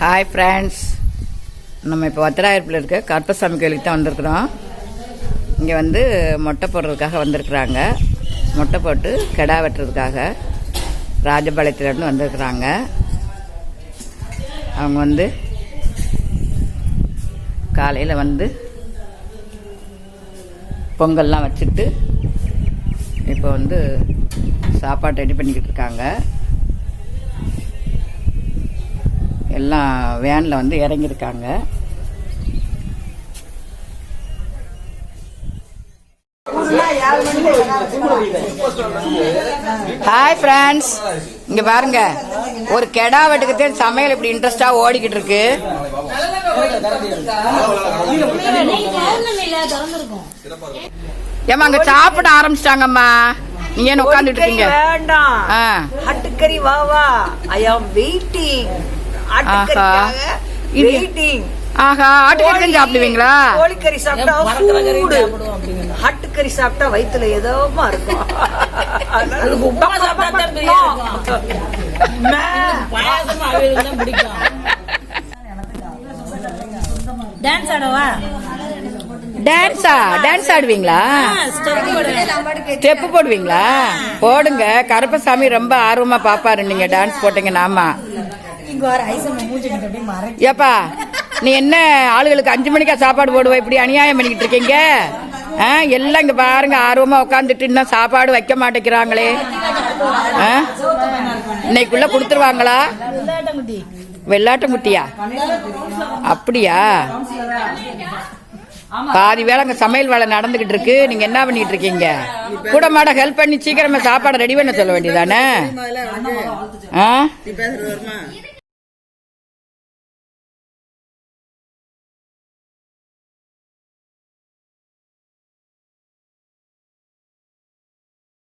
Hi friends நம்ம இப்போ வத்திராயிருப்பில் இருக்க கருப்பசாமி கோயிலுக்கு தான் வந்திருக்கிறோம். இங்கே வந்து மொட்டை போடுறதுக்காக வந்திருக்கிறாங்க. மொட்டை போட்டு கெடா வெட்டுறதுக்காக ராஜபாளையத்துலேருந்து வந்திருக்கிறாங்க. அவங்க வந்து காலையில் வந்து பொங்கல்லாம் வச்சுட்டு இப்போ வந்து சாப்பாடு ரெடி பண்ணிக்கிட்டு இருக்காங்க. எல்லாம் வேனில் வந்து இறங்கியிருக்காங்க. ஹாய் ஃப்ரெண்ட்ஸ் இங்க பாருங்க. ஒரு கெடா வெட்டுக்கு சமையல் இப்படி இன்ட்ரெஸ்டா ஓடிக்கிட்டு இருக்கு. ஏமா அங்க சாப்பிட ஆரம்பிச்சிட்டாங்கம்மா. நீங்க உட்காந்துட்டு இருக்கீங்க? வேண்டாம். ஆ. ஆட்டுக்கறி வா வா. ஐ ஆம் வெயிட்டிங் வெயிட்டிங் ஆஹா. ஆட்டுக்கறி தான் சாப்பிடுவீங்களா? கோழிக்கறி சாப்பிட்டா ஆட்டுக்கறி சாப்பிட்டா வயித்துல ஏதோமா இருக்கும். டான்ஸ் ஆடவா? டான்ஸா டான்ஸ் ஆடுவீங்களா? ஸ்டெப் போடு. ஸ்டெப் போடுவீங்களா? போடுங்க. கருப்பசாமி ரொம்ப ஆர்வமா பாப்பாரு. நீங்க டான்ஸ் போட்டீங்கன்னா. ஆமா. ஏப்பா நீ என்ன ஆளுகளுக்கு அஞ்சு மணிக்கா சாப்பாடு போடுவ? இப்படி அநியாயம் பண்ணிக்கிட்டு இருக்கீங்க? ஆ, எல்லாம் இங்க பாருங்க ஆர்வமா உட்காந்துட்டு இன்னும் சாப்பாடு வைக்க மாட்டேங்கிறாங்களே. ஆ? இன்னைக்குள்ள கொடுத்துருவாங்களா? விளையாட்டங்குட்டி வெள்ளாட்டங்குட்டியா? அப்படியா? பாதி வேலை அங்க சமையல் வேலை நடந்துகிட்டு இருக்கு. நீங்க என்ன பண்ணிட்டு இருக்கீங்க? கூட மாட ஹெல்ப் பண்ணி சீக்கிரமா சாப்பாடை ரெடி பண்ண சொல்ல வேண்டியதானே? ஆ?